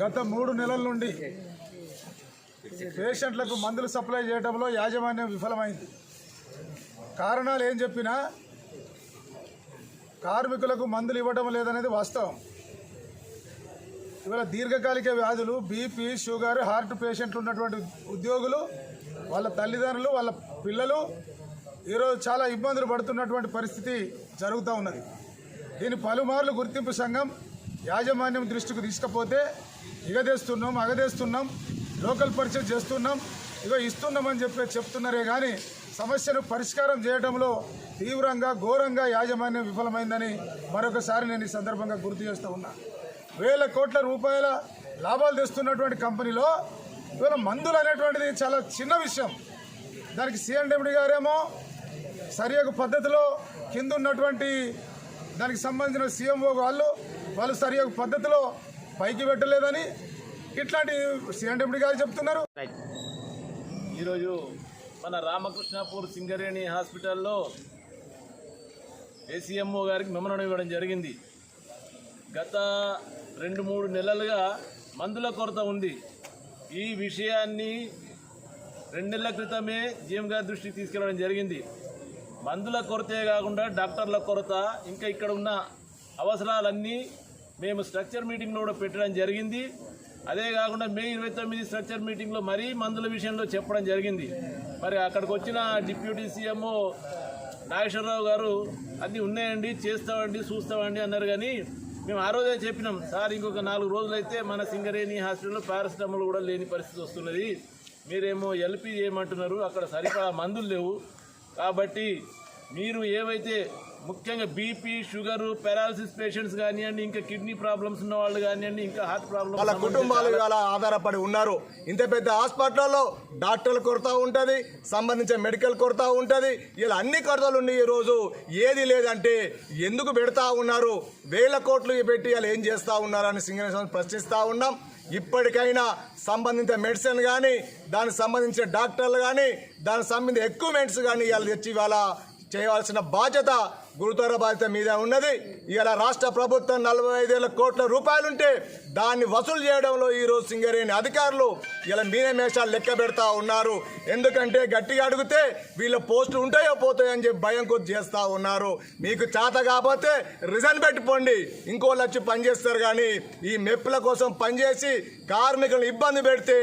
గత మూడు నెలల నుండి పేషెంట్లకు మందులు సప్లై చేయడంలో యాజమాన్యం విఫలమైంది. కారణాలు ఏం చెప్పినా కార్మికులకు మందులు ఇవ్వడం లేదనేది వాస్తవం. ఇవాళ దీర్ఘకాలిక వ్యాధులు బీపీ షుగర్ హార్ట్ పేషెంట్లు ఉన్నటువంటి ఉద్యోగులు వాళ్ళ తల్లిదండ్రులు వాళ్ళ పిల్లలు ఈరోజు చాలా ఇబ్బందులు పడుతున్నటువంటి పరిస్థితి జరుగుతూ ఉన్నది. దీని పలుమార్లు గుర్తింపు సంఘం యాజమాన్యం దృష్టికి తీసుకపోతే ఇగదేస్తున్నాం అగదేస్తున్నాం లోకల్ పరిచయం చేస్తున్నాం ఇగో ఇస్తున్నామని చెప్పి చెప్తున్నారే కానీ సమస్యను పరిష్కారం చేయడంలో తీవ్రంగా ఘోరంగా యాజమాన్యం విఫలమైందని మరొకసారి నేను ఈ సందర్భంగా గుర్తు చేస్తూ ఉన్నా. వేల కోట్ల రూపాయల లాభాలు తెస్తున్నటువంటి కంపెనీలో ఇవాళ మందులు అనేటువంటిది చాలా చిన్న విషయం. దానికి సిఎండిఎండి గారేమో సరియగు పద్ధతిలో కింద ఉన్నటువంటి దానికి సంబంధించిన సీఎంఓ వాళ్ళు వాళ్ళు సరియగు పద్ధతిలో పైకి పెట్టలేదని ఇట్లాంటి సిఎండిఎండి గారు చెప్తున్నారు. ఈరోజు మన రామకృష్ణాపూర్ సింగరేణి హాస్పిటల్లో ఏసీఎంఓ గారికి మెమరణం ఇవ్వడం జరిగింది. గత రెండు మూడు నెలలుగా మందుల కొరత ఉంది. ఈ విషయాన్ని రెండు నెలల క్రితమే జీఎం గారి దృష్టికి తీసుకెళ్ళడం జరిగింది. మందుల కొరతే కాకుండా డాక్టర్ల కొరత ఇంకా ఇక్కడ ఉన్న అవసరాలన్నీ మేము స్ట్రక్చర్ మీటింగ్లో కూడా పెట్టడం జరిగింది. అదే కాకుండా మే ఇరవై తొమ్మిది స్ట్రక్చర్ మీటింగ్లో మరీ మందుల విషయంలో చెప్పడం జరిగింది. మరి అక్కడికి వచ్చిన డిప్యూటీ సీఎంఓ నాగేశ్వరరావు గారు అన్నీ ఉన్నాయండి చేస్తామండి చూస్తామండి అన్నారు కానీ మేము ఆ రోజే చెప్పినాం సార్ ఇంకొక నాలుగు రోజులైతే మన సింగరేణి హాస్పిటల్లో పారాసిటమాల్ కూడా లేని పరిస్థితి వస్తున్నది. మీరేమో ఎల్పి చేయమంటున్నారు అక్కడ సరిపడా మందులు లేవు. కాబట్టి మీరు ఏవైతే ముఖ్యంగా బీపీ షుగర్ పారాలసిస్ పేషెంట్స్ కానివ్వండి ఇంకా కిడ్నీ ప్రాబ్లమ్స్ ఉన్న వాళ్ళు కానివ్వండి ఇంకా హార్ట్ వాళ్ళ ప్రాబ్లమ్స్ కుటుంబాలు ఇవాళ ఆధారపడి ఉన్నారు. ఇంత పెద్ద హాస్పిటల్లో డాక్టర్ల కొరత ఉంటుంది సంబంధించిన మెడికల్ కొరత ఉంటుంది. ఇలా అన్ని కొరతలు ఉన్నాయి ఈ రోజు ఏది లేదంటే ఎందుకు పెడతా ఉన్నారు? వేల కోట్లు పెట్టి ఇలా ఏం చేస్తా ఉన్నారని సింగరేశ్వరం ప్రశ్నిస్తూ ఉన్నాం. ఇప్పటికైనా సంబంధిత మెడిసిన్ కానీ దానికి సంబంధించిన డాక్టర్లు కానీ దానికి సంబంధించిన ఎక్విప్మెంట్స్ కానీ ఇవాళ తెచ్చి ఇవాళ చేయవలసిన బాధ్యత గురుతర బాధ్యత మీద ఉన్నది. ఇలా రాష్ట్ర ప్రభుత్వం నలభై ఐదేళ్ళ కోట్ల రూపాయలుంటే దాన్ని వసూలు చేయడంలో ఈరోజు సింగరేణి అధికారులు ఇలా మీనమేషాలు లెక్క పెడతా ఉన్నారు. ఎందుకంటే గట్టిగా అడిగితే వీళ్ళ పోస్టులు ఉంటాయో పోతాయో అని చెప్పి భయం కొద్ది చేస్తూ ఉన్నారు. మీకు చేత కాకపోతే రిజైన్ పెట్టుకోండి. ఇంకోళ్ళు వచ్చి పనిచేస్తారు కానీ ఈ మెప్పుల కోసం పనిచేసి కార్మికులను ఇబ్బంది పెడితే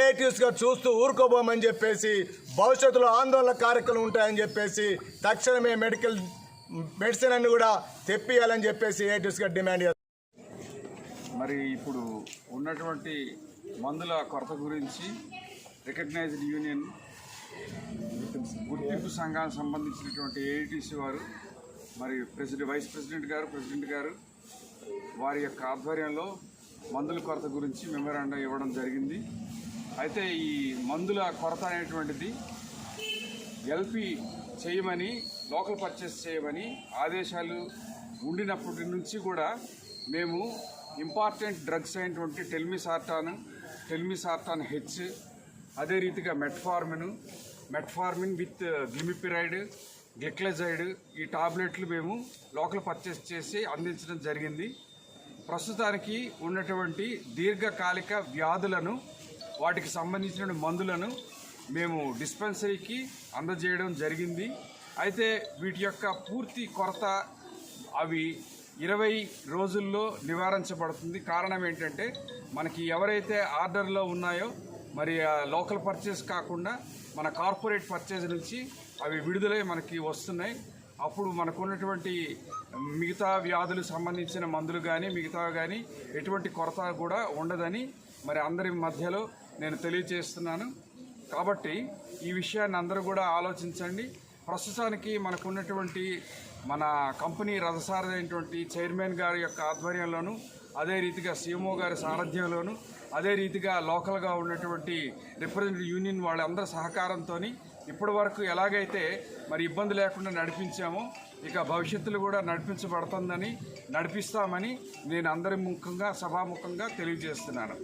ఏటీస్గా చూస్తూ ఊరుకోబోమని చెప్పేసి భవిష్యత్తులో ఆందోళన కార్యక్రమాలు ఉంటాయని చెప్పేసి తక్షణమే మెడికల్ మెడిసిన్ అన్ని కూడా తెప్పియాలని చెప్పేసి ఏటీస్గా డిమాండ్ చేస్తారు మరి ఇప్పుడు ఉన్నటువంటి మందుల కొరత గురించి రికగ్నైజ్డ్ యూనియన్ గుర్తింపు సంఘానికి సంబంధించినటువంటి ఏఐటీసీ వారు మరి ప్రెసిడెంట్ వైస్ ప్రెసిడెంట్ గారు ప్రెసిడెంట్ గారు వారి యొక్క ఆధ్వర్యంలో మందుల కొరత గురించి మెమోరాండం ఇవ్వడం జరిగింది. అయితే ఈ మందుల కొరత అనేటువంటిది ఎల్పి చేయమని లోకల్ పర్చేస్ చేయమని ఆదేశాలు ఉండినప్పటి నుంచి కూడా మేము ఇంపార్టెంట్ డ్రగ్స్ అయినటువంటి టెల్మిసార్టాన్ టెల్మిసార్టాన్ హెచ్ అదే రీతిగా metformin metformin with glimepiride gliclazide ఈ టాబ్లెట్లు మేము లోకల్ పర్చేస్ చేసి అందించడం జరిగింది. ప్రస్తుతానికి ఉన్నటువంటి దీర్ఘకాలిక వ్యాధులను వాటికి సంబంధించిన మందులను మేము డిస్పెన్సరీకి అందజేయడం జరిగింది. అయితే వీటి యొక్క పూర్తి కొరత అవి ఇరవై రోజుల్లో నివారించబడుతుంది. కారణం ఏంటంటే మనకి ఎవరైతే ఆర్డర్లో ఉన్నాయో మరి ఆ లోకల్ పర్చేస్ కాకుండా మన కార్పొరేట్ పర్చేస్ నుంచి అవి విడుదలై మనకి వస్తున్నాయి. అప్పుడు మనకున్నటువంటి మిగతా వ్యాధులు సంబంధించిన మందులు కానీ మిగతా కానీ ఎటువంటి కొరత కూడా ఉండదని మరి అందరి మధ్యలో నేను తెలియజేస్తున్నాను. కాబట్టి ఈ విషయాన్ని అందరూ కూడా ఆలోచించండి. ప్రస్తుతానికి మనకు ఉన్నటువంటి మన కంపెనీ రథసారదైనటువంటి చైర్మన్ గారి యొక్క ఆధ్వర్యంలోను అదే రీతిగా సీఎంఓ గారి సారథ్యంలోను అదే రీతిగా లోకల్గా ఉన్నటువంటి రిప్రజెంటేటివ్ యూనియన్ వాళ్ళందరి సహకారంతో ఇప్పటి వరకు ఎలాగైతే మరి ఇబ్బంది లేకుండా నడిపించామో ఇక భవిష్యత్తులో కూడా నడిపించబడుతుందని నడిపిస్తామని నేను అందరి ముఖంగా సభాముఖంగా తెలియజేస్తున్నాను.